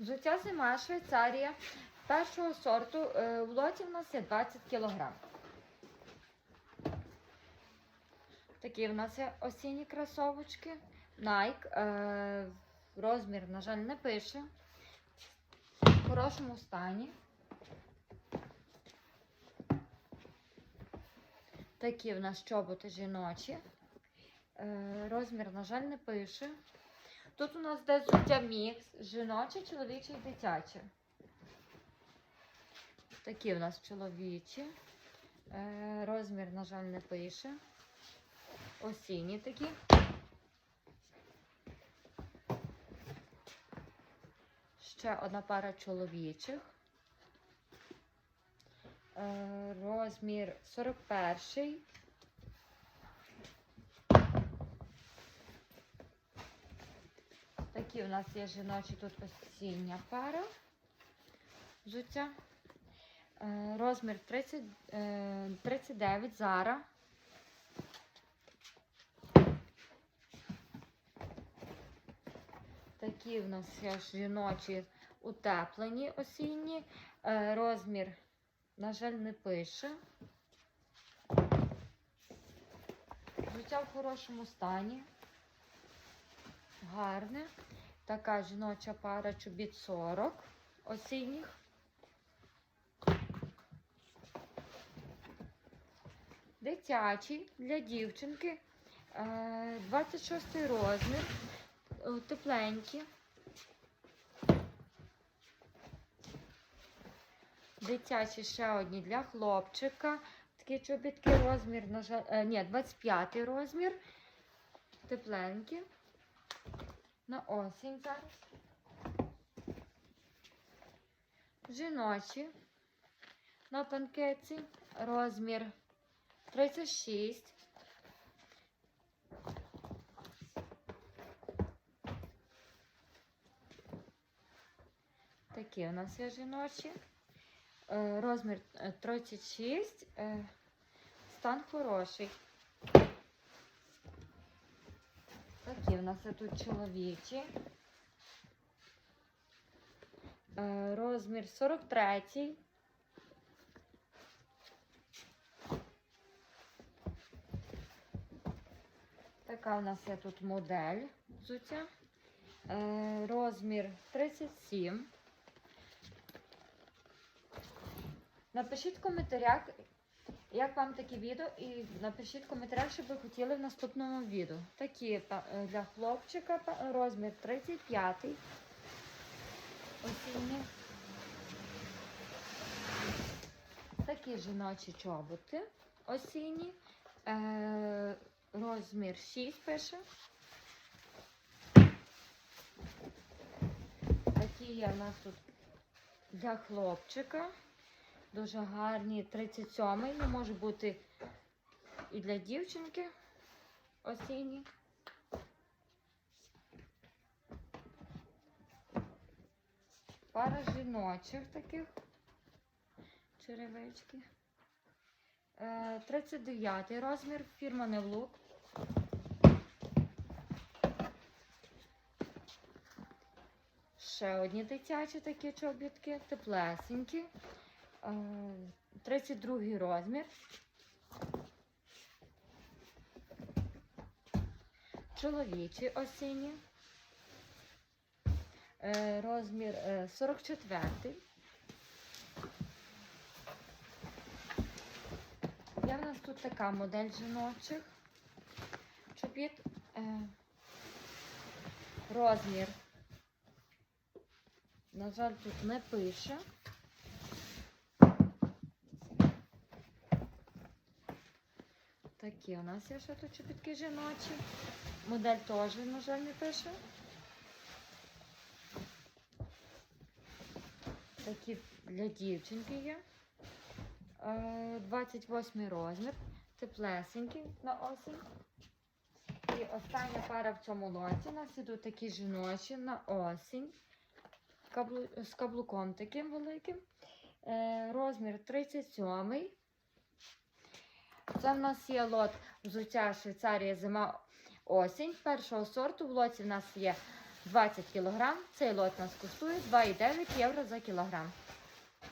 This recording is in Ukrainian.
Взуття зима Швейцарія першого сорту. е, В лоті в нас є 20 кг. Такі в нас є осінні кросовочки. Nike. е, Розмір, на жаль, не пише. В хорошому стані. Такі в нас чоботи жіночі. Е, Розмір, на жаль, не пише. Тут у нас де взуття мікс, жіноче, чоловіче і дитяче. Такі у нас чоловічі. Е, Розмір, на жаль, не пише. Осінні такі. Ще одна пара чоловічих. Е, Розмір 41. Такі у нас є жіночі тут осіння пара. Взуття. Е, Розмір 30, е, 39 Зара. Такі в нас є жіночі утеплені осінні. Е, Розмір, на жаль, не пише. Взуття в хорошому стані. Гарне. Така жіноча пара чобіт 40 осінніх. Дитячий для дівчинки. е, 26 розмір. е, Тепленькі. Дитячі ще одні для хлопчика. Такі чобітки розмір, на жаль, е, ні, 25 розмір. Тепленькі. На осінь зараз. Жіночі. На панкеці. Розмір 36. Такі у нас є жіночі. Е, Розмір е, 36. е, Стан хороший. Такі у нас тут чоловічі. Е, Розмір 43. Така у нас є тут модель взуття. Е, Розмір 37. Напишіть в коментарях, як вам такі відео, і напишіть в коментарях, що ви хотіли в наступному відео. Такі е, для хлопчика розмір 35. Осінні. Такі жіночі чоботи осінні. Е, розмір 6 пише. Такі є в нас тут для хлопчика. Дуже гарні 37-й. Ну, може бути і для дівчинки осінні. Пара жіночих таких черевички. Е, 39 розмір, фірма Невлук. Ще одні дитячі такі чобітки, теплесенькі. Е, 32 розмір. Чоловічі осінні. Е, Розмір е, 44. Є в нас тут така модель жіночих. Чобіт. Е, Розмір. На жаль, тут не пише. Такі у нас є ще тут чобітки жіночі. Модель теж, на жаль, не пише. Такі для дівчинки є. Е, 28 розмір. Теплесенький на осінь. І остання пара в цьому лоті. У нас ідуть такі жіночі на осінь. З каблуком таким великим. Е, розмір 37. Це в нас є лот взуття Швейцарія зима осінь. Першого сорту в лоті в нас є 20 кг. Цей лот нас коштує 2,9 євро за кілограм.